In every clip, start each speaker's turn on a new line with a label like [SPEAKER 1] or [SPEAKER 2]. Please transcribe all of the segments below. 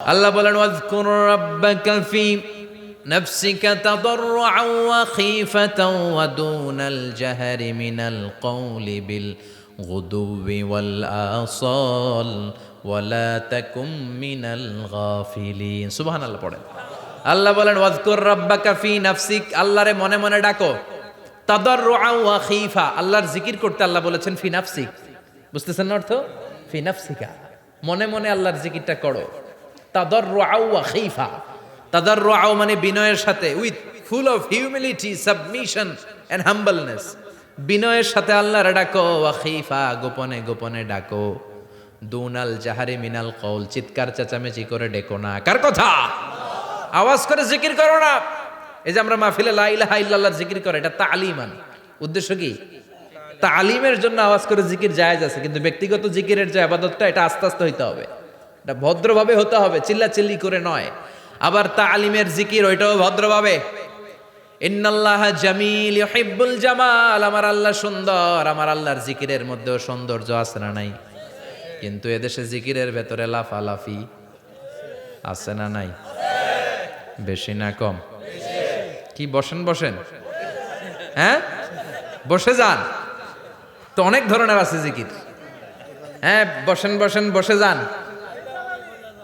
[SPEAKER 1] আল্লাহ বলেন, ওয়াজকুর রাব্বাকা ফি নাফসিকা তাদাররুআন ওয়া খীফাতান ওয়া দুনাল জাহরি মিনাল কওলি বিল গুদুবি ওয়াল আসাল ওয়ালা তাকুম মিনাল গাফিলিন। সুবহানাল্লাহ পড়েন। আল্লাহ বলেন, ওয়াজকুর রাব্বাকা ফি নাফসিক, আল্লাহরে মনে মনে ডাকো তাদাররুআন ওয়া খীফা, আল্লাহর জিকির করতে আল্লাহ বলেছেন, ফি নাফসিক। বুঝতেছেন না অর্থ? ফি নাফসিকা, মনে মনে আল্লাহর জিকিরটা করো। তাদর ওয়া খিফা। তাদর মানে বিনয়ের সাথে, with full of humility, submission and humbleness বিনয়ের সাথে আল্লাহর ডাকো ওয়াখিফা গোপনে গোপনে ডাকো। দুনাল জাহারে মিনাল কৌল চিৎকার চেঁচামেচি করে ডেকো না। কার কথা? আওয়াজ করে জিকির করো না। এই যে আমরা মাহফিলে লা ইলাহা ইল্লাল্লাহর জিকির করে, এটা তালিমান। উদ্দেশ্য কি? তালিমের জন্য আওয়াজ করে জিকির জায়েজ আছে, কিন্তু ব্যক্তিগত জিকিরের যে আবাদতটা, এটা আস্তে আস্তে হইতে হবে। এটা ভদ্রভাবে হতে হবে চিল্লা চিল্লি করে নয়। আবার তা আলিমের জিকির, ওইটাও ভদ্রভাবে। ইন্নাল্লাহ জামিল ইউহিব্বুল জামাল, আমার আল্লাহ সুন্দর, আমার আল্লাহর জিকিরের মধ্যেও সৌন্দর্য আছে না নাই? কিন্তু এদেশে জিকিরের ভেতরে লাফালাফি আছে না নাই? বেশি না কম? কি, বসেন বসেন। হ্যাঁ? বসে যান। তো অনেক ধরনের আছে জিকির। হ্যাঁ বসেন বসেন, বসে যান।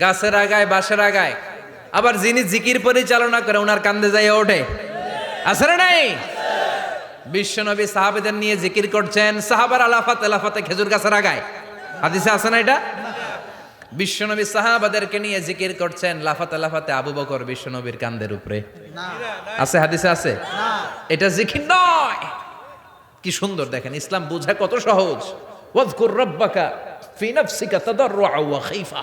[SPEAKER 1] গাছের আগায়, বাঁশের আগায়। আবার যিনি জিকির পরিচালনা করে ওনার কান্দে যাই ওঠে। আছে না নাই? বিশ্বনবী সাহাবেদের নিয়ে জিকির করছেন সাহাবার আলাফাতে লাফাতে খেজুর গাছের আগায়। হাদিসে আছে না এটা? বিশ্বনবী সাহাবাদেরকে নিয়ে জিকির করছেন লাফাতে লাফাতে আবু বকর বিশ্বনবীর কান্দের উপরে। আছে, হাদিসে আছে? এটা জিকির নয়। কি সুন্দর দেখেন, ইসলাম বোঝা কত সহজ। ওয়াজকুর রব্বাকা ফি নাফসিকা তাদাররুআ ওয়া খাইফা।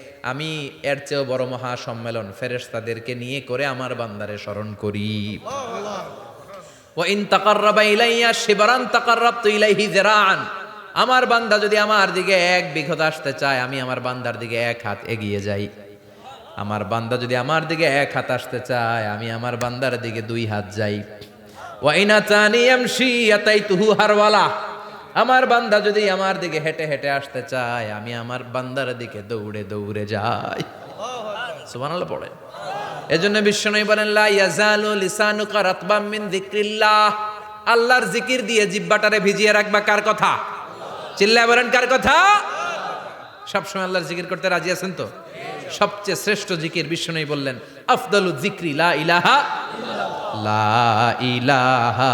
[SPEAKER 1] আমি এর চেয়েও বড় মহা সম্মেলন ফেরেশতাদেরকে নিয়ে করে আমার বান্দারে স্মরণ করি। ও ইন তাকাররাবা ইলাইয়া শিবরান তাকাররাবতু ইলাইহি যিরাআন আমার বান্দা যদি আমার দিকে এক বিঘত আসতে চায়, আমি আমার বান্দার দিকে এক হাত এগিয়ে যাই। আমার বান্দা যদি আমার দিকে এক হাত আসতে চায়, আমি আমার বান্দার দিকে দুই হাত যাই। ওয়াইনা তানি ইয়ামশি হারওয়ালা। আমার বান্দা যদি আমার দিকে হেঁটে হেঁটে আসতে চায়, আমি আমার বান্দার দিকে দৌড়ে দৌড়ে যাই। সুবহানাল্লাহ পড়ে। এজন্য বিশ্বনবী বলেন, লা ইয়াজালু লিসানুকা রাতবাম মিন যিকরিল্লাহ। আল্লাহর জিকির দিয়ে জিব্বাটারে ভিজিয়ে রাখবা কার কথা? চিল্লায় বলেন, কার কথা? সবসময় আল্লাহর জিকির করতে রাজি আছেন তো? সবচেয়ে শ্রেষ্ঠ জিকির বিশ্বনবী বললেন, আফদালু যিকরি, লা ইলাহা লা ইলাহা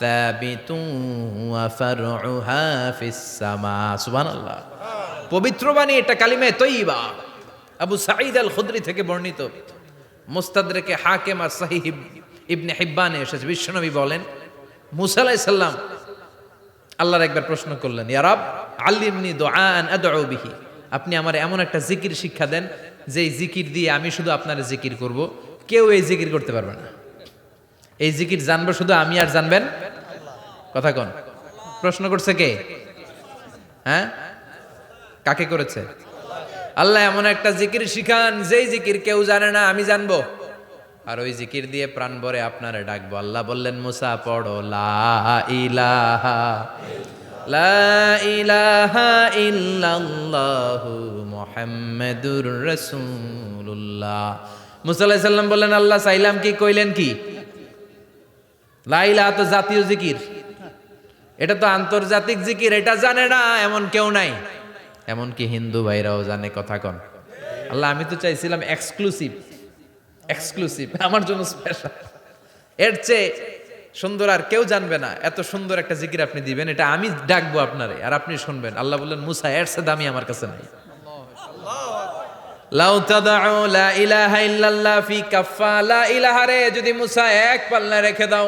[SPEAKER 1] ثابت وفرعها في السماء سبحان الله পবিত্র বাণী এটা কালিমে তৈবা আবু সাঈদ আল খুদরি থেকে বর্ণিত মুস্তাদরেকে হাকেম আর সাহিহ ইবনে হিব্বানে এসেছে বিশ্বনবী বলেন মুসা আলাইহিস সালাম আল্লাহর একবার প্রশ্ন করলেন ইয়ারাব আল্লিমনি দোয়ান আদউ বিহি আপনি আমার এমন একটা জিকির শিক্ষা দেন যে এই জিকির দিয়ে আমি শুধু আপনার জিকির করব কেউ এই জিকির করতে পারবে না এই জিকির জানব শুধু আমি আর জানবেন? কথা কোন? প্রশ্ন করছে কে? হ্যাঁ? কাকে করেছে? আল্লাহ এমন একটা জিকির শিখান, যেই জিকির কেউ জানে না, আমি জানব। আর ওই জিকির দিয়ে প্রাণ ভরে আপনারে ডাকবো। আল্লাহ বললেন, মুসা, পড়ো, লা ইলাহা লা ইলাহা মুসা আলাইহিস বললেন, আল্লাহ চাইলাম কি, কইলেন কি? লা ইলাহা তো জাতীয় জিকির। এটা তো আন্তর্জাতিক জিকির, এটা জানে না, এমন কেউ নাই। এমনকি হিন্দু ভাইরাও জানে কথা কন? আল্লাহ, আমি তো চাইছিলাম এক্সক্লুসিভ এক্সক্লুসিভ আমার জন্য স্পেশাল এর চেয়ে সুন্দর আর কেউ জানবে না, এত সুন্দর একটা জিকির আপনি দিবেন, এটা আমি ডাকবো আপনারে, আর আপনি শুনবেন। আল্লাহ বললেন, মুসা, এর চেয়ে দামি আমার কাছে নাই। যদি মুসা এক পাল্লা রেখে দাও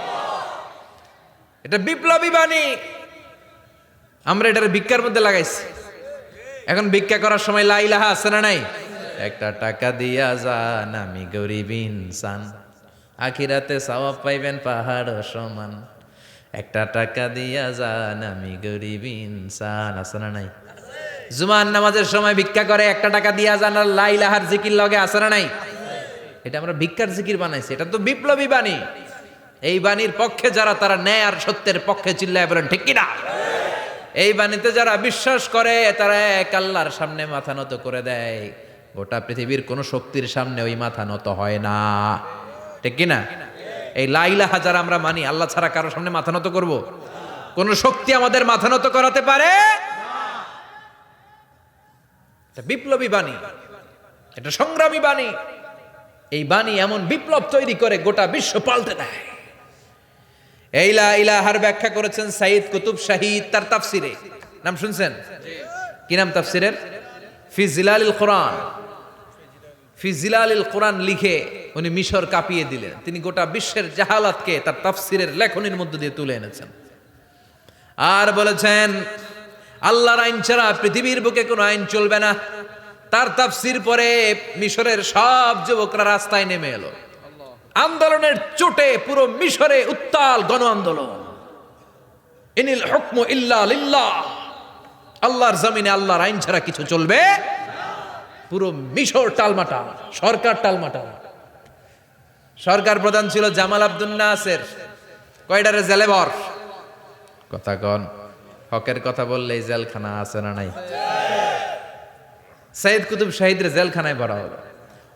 [SPEAKER 1] এটা বিপ্লবী বাণী। আমরা এটার ভিক্ষার মধ্যে লাগাইছি। এখন ভিক্ষা করার সময় লা ইলাহা আছে না নাই? একটা টাকা দিয়া যান, আমি গরিব ইনসান। আখিরাতে সওয়াব পাইবেন পাহাড় সমান। একটা টাকা দিয়া যান, আমি গরিব ইনসান। আছে না নাই? জুমান নামাজের সময় ভিক্ষা করে, একটা টাকা দিয়া যান আর লা ইলাহার জিকির লগে আছে না নাই? এটা আমরা ভিক্ষার জিকির বানাইছি। এটা তো বিপ্লবী বাণী। এই বাণীর পক্ষে যারা, তারা ন্যায় আর সত্যের পক্ষে চিল্লায় বলেন, ঠিক কিনা? এই বাণীতে যারা বিশ্বাস করে, তারা এক আল্লাহর সামনে মাথা নত করে দেয়। গোটা পৃথিবীর কোনো শক্তির সামনে ওই মাথা নত হয় না। ঠিক কিনা? এই লাইলাহা যারা আমরা মানি, আল্লাহ ছাড়া কারোর সামনে মাথা নত করব? কোন শক্তি আমাদের মাথা নত করাতে পারে? বিপ্লবী বাণী। এটা সংগ্রামী বাণী। এই বাণী এমন বিপ্লব তৈরি করে, গোটা বিশ্ব পাল্টে দেয়। এই লা ইলাহার ব্যাখ্যা করেছেন সাইদ কুতুব শাহিদ, তার তাফসিরে। নাম শুনছেন? কি নাম তাফসিরের? ফি জিলালিল কোরআন। ফি জিলালিল কোরআন লিখে উনি মিশর কাঁপিয়ে দিলেন। তিনি গোটা বিশ্বের জাহালাতকে তার তাফসিরের লেখনির মধ্য দিয়ে তুলে এনেছেন। আর বলেছেন, আল্লাহর আইন ছাড়া পৃথিবীর বুকে কোনো আইন চলবে না। তার তাফসির পরে মিশরের সব যুবকরা রাস্তায় নেমে এলো। আন্দোলনের চোটে পুরো মিশরে উত্তাল গণ আন্দোলন। ইনিল হুকম ইল্লা লিল্লাহ। আল্লাহর জমিনে আল্লাহর আইন ছাড়া কিছু চলবে? পুরো মিশর টালমাটাল সরকার টালমাটাল সরকার প্রধান ছিল জামাল আব্দুল নাসের। কয়ডারে জেলেবর? কথা কন হকের কথা বললেই জেলখানা আছে না নাই? সাইদ কুতুব শাহিদের জেলখানায় ভরা হলো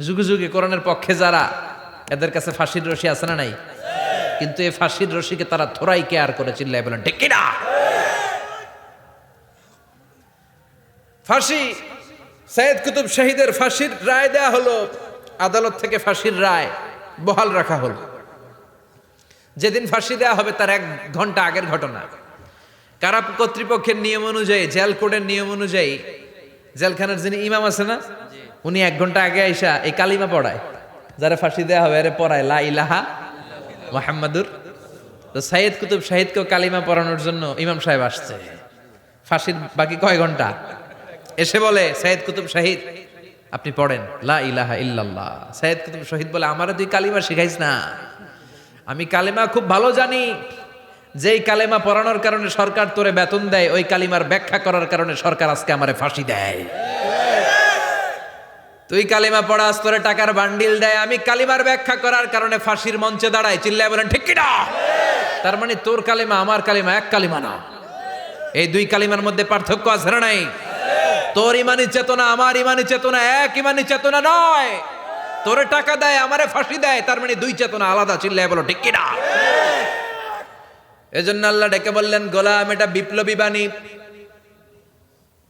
[SPEAKER 1] যুগে যুগে কোরআনের পক্ষে যারা, এদের কাছে ফাঁসির রশি আছে না নাই? কিন্তু এই ফাঁসির রশিকে তারা থোড়াই কেয়ার করে চিল্লাই বলেন, ঠিক কিনা ফাঁসি, সৈয়দ কুতুব শহীদের ফাঁসির রায় দেয়া হলো, আদালত থেকে ফাঁসির রায় বহাল রাখা হলো। যেদিন ফাঁসি দেওয়া হবে তার এক ঘণ্টা আগের ঘটনা। কারা কর্তৃপক্ষের নিয়ম অনুযায়ী, জেল কোডের নিয়ম অনুযায়ী, জেলখানার যিনি ইমাম আছে না উনি এক ঘণ্টা আগে আইসা এই কালিমা পড়ায়। যারা ফাঁসি দেওয়া হবে আরে পড়ায়, লা ইলাহা মোহাম্মদুর তো সাইয়েদ কুতুব শাহিদকেও কালিমা পড়ানোর জন্য ইমাম সাহেব আসছে। ফাঁসির বাকি কয় ঘণ্টা? এসে বলে, সাইয়েদ কুতুব শাহিদ আপনি পড়েন, লা ইলাহা ইল্লাল্লাহ। সাইয়েদ কুতুব শহীদ বলে, আমারে তুই কালিমা শিখাইস না। আমি কালিমা খুব ভালো জানি। যেই কালেমা পড়ানোর কারণে সরকার তোরে বেতন দেয়, ওই কালিমার ব্যাখ্যা করার কারণে সরকার আজকে আমারে ফাঁসি দেয়। তুই কালিমা পড়াস, তোরে টাকার বান্ডিল দেয়। আমি কালিমার ব্যাখ্যা করার কারণে ফাঁসির মঞ্চে দাঁড়াই চিল্লায় বলেন, ঠিক কিনা? তার মানে তোর কালিমা আমার কালিমা, এক কালিমা না। এই দুই কালিমার মধ্যে পার্থক্য আছে না নাই? তোর ইমানি চেতনা আমার ইমানি চেতনা, এক ইমানি চেতনা নয়। তোরে টাকা দেয়, আমারে ফাঁসি দেয়, তার মানে দুই চেতনা আলাদা। চিল্লায় বলো, ঠিক কিনা? এজন্য আল্লাহ ডেকে বললেন, গোলাম, এটা বিপ্লবী বাণী।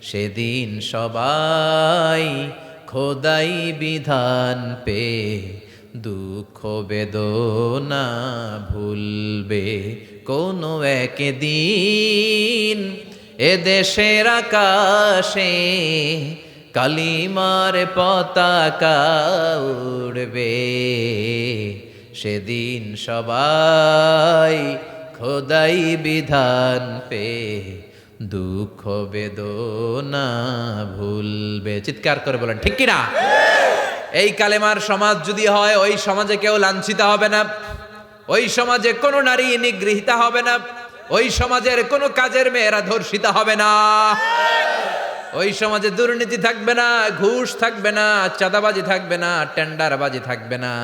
[SPEAKER 1] সেদিন সবাই খোদাই বিধান পে, দুঃখ বেদনা ভুলবে কোনো একদিন। এ দেশের আকাশে কালিমার পতাকা উড়বে। সেদিন সবাই খোদাই বিধান পে দুঃখ বেদনা ভুলবে। চিৎকার করে বলেন, ঠিক কিনা? এই কালেমার সমাজ যদি হয়, ওই সমাজে কেউ লাঞ্ছিত হবে না। ওই সমাজে কোনো নারী নিগৃহীতা হবে না। ওই সমাজের কোনো কাজের মেয়েরা ধর্ষিত হবে না। ওই সমাজে দুর্নীতি থাকবে না, ঘুষ থাকবে না, চাঁদাবাজি থাকবে না, টেন্ডারবাজি থাকবে না।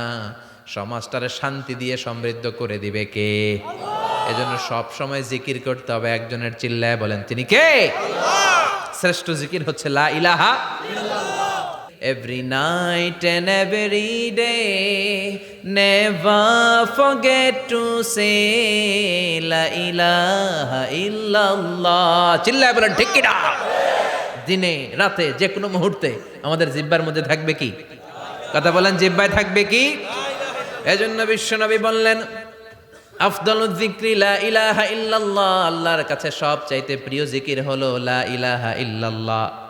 [SPEAKER 1] সমাজটারে শান্তি দিয়ে সমৃদ্ধ করে দিবে কে? এজন্য সব সময় জিকির করতে হবে একজনের চিল্লায় বলেন তিনি কে? শ্রেষ্ঠ জিকির হচ্ছে লা ইলাহা Every night and every day, never forget to say La ilaha illallah. চিল্লায় বলেন ঠিক কিনা দিনে রাতে যে কোনো মুহূর্তে আমাদের জিব্বার মধ্যে থাকবে কি? কথা বলেন জিব্বায় থাকবে কি? এজন্য বিশ্বনবী বললেন আফদল জিক্রি লা ইলাহা ইল্লাল্লাহ, আল্লাহর কাছে সব চাইতে প্রিয় জিকির হলো লা ইলাহা ইল্লাল্লাহ।